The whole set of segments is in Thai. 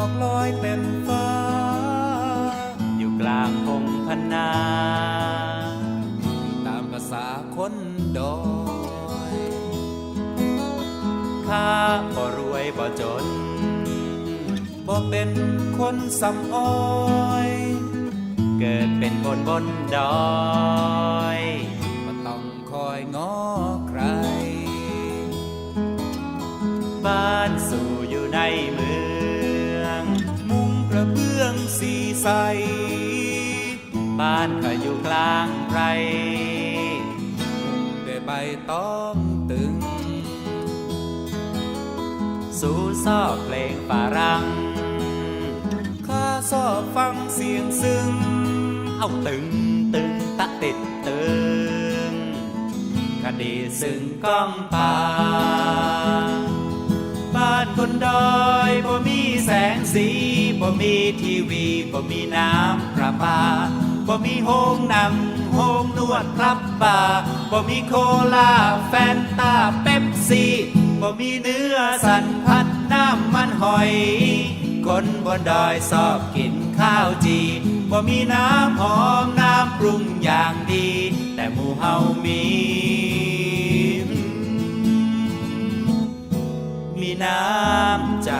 อกลอยเต็มฟ้า อยู่กลางพงพนา ตามภาษาคนดอยข้าบ่รวยบ่จนบ่เป็นคนสำอ้อย เกิดเป็นคนบนดอยบ่ต้องคอยง้อใครบ้า ใส บ้านก็อยู่กลางไรด้วยใบตองตึง สู่ซอกเพลงฝรั่งข้าชอบฟังเสียงซึ้ง เอาตึงตึงตะติดตึงคดีซึ่งก้องป่า บ้านคนดอยบ่มีแสงสีบ่มีทีวีบ่มีน้ำประปาบ่มีโฮงหนังโฮงนวดครับบาบ่มีโคลาแฟนตาเป๊ปซี่บ่มีเนื้อสันพัดน้ำมันหอย คนบนดอยชอบกินข้าวจีบ่มีน้ำหอมน้ำปรุงอย่างดี แต่หมู่เฮามี น้ำใจ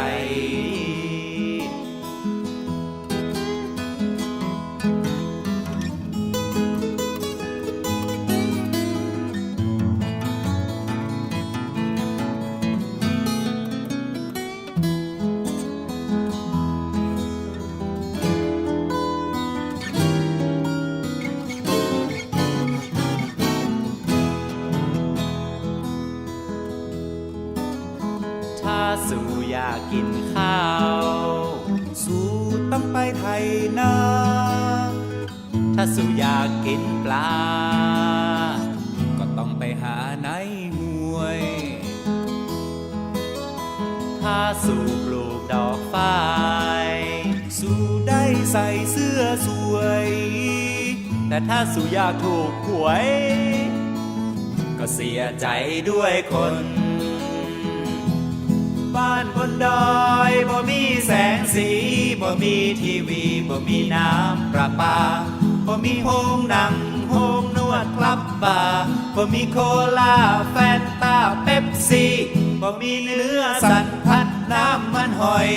นาถ้าสูอยากกินปลา ก็ต้องไปหาในห้วย ถ้าสู่ปลูกดอกฝ้ายสู่ได้ใส่เสื้อสวย แต่ถ้าสูอยากถูกหวย ก็เสียใจด้วยคน บ้านบนดอยบ่มีแสงสีบ่มีทีวีบ่มีน้ำประปาบ่มีโฮงหนังโฮงนวดคลับบาร์บ่มีโคลาแฟนตาเป๊ปซี่บ่มีเนื้อสันพัดน้ำมันหอย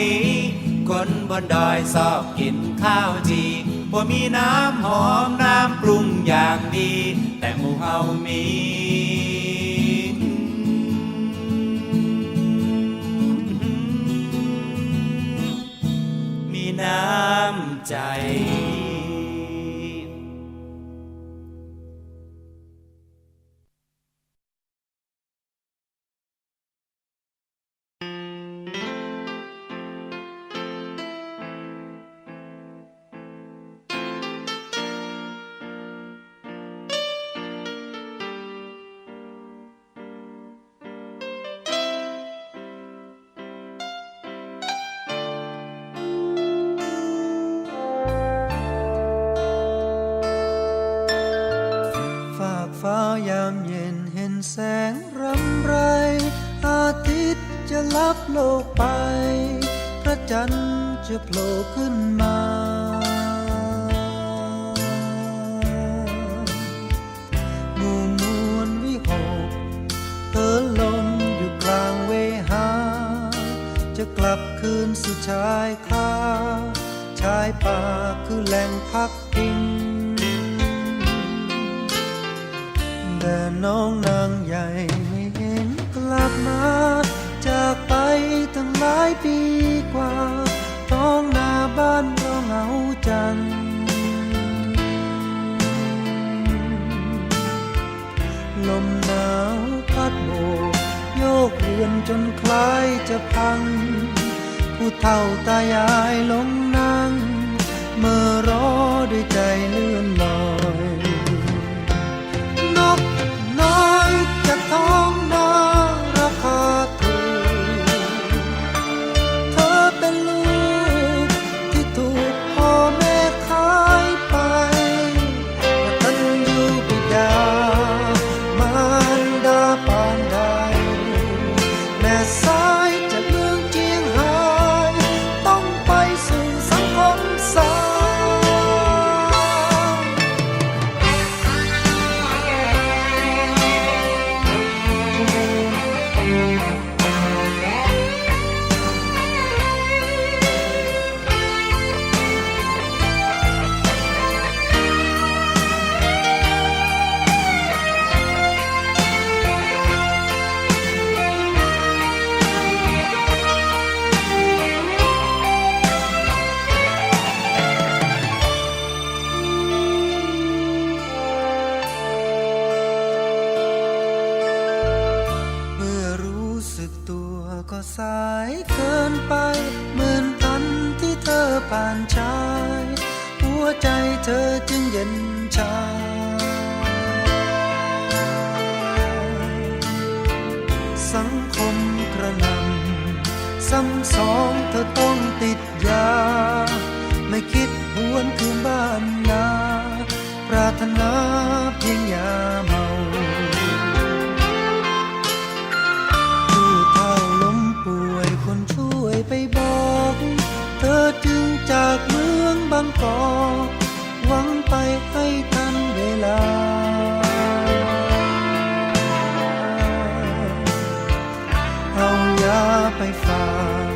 คนบนดอยชอบกินข้าวจีบ่มีน้ำหอมน้ำปรุงอย่างดี แต่หมู่เฮามี ใจ แสงรำไร อาทิตย์จะลับโลกไป พระจันทร์จะโผล่ขึ้นมา หมู่มวลวิหกเธอลมอยู่กลางเวหา จะกลับคืนสู่ชายคาชายป่าคือแหล่งพักพิง แต่น้องนางใหญ่ไม่เห็นกลับมา จากไปตั้งหลายปีกว่าท้องนาบ้านเราเหงาจัง ลมหนาวพัดโบกโยกเรือนจนคล้ายจะพัง ผู้เฒ่าตายายลงนั่งเมื่อรอด้วยใจเลื่อนล จ ผ่านชาย หัวใจเธอจึงเย็นชาสังคมกระนำซ้ำสองเธอต้องติ จากเมืองบางกอกหวังไปให้ทันเวลา เอายาไปฝาก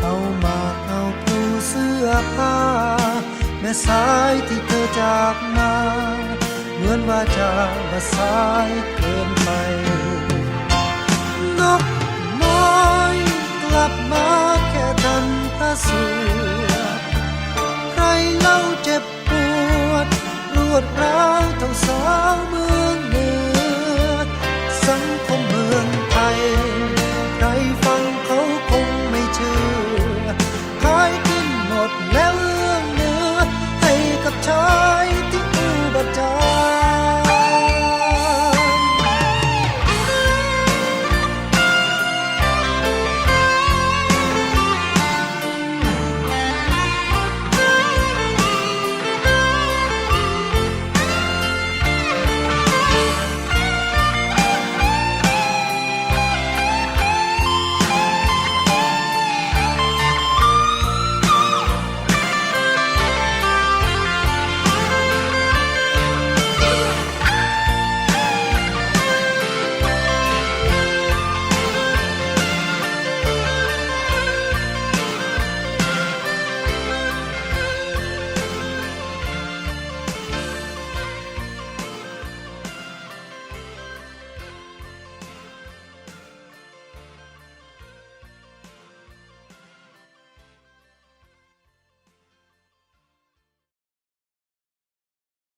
เอาหมาเอาปูเสื้อผ้า แม่สายที่เธอจากมา เหมือนว่าจะว่าสายเกินไป นกน้อยกลับมาแค่ทันพระสู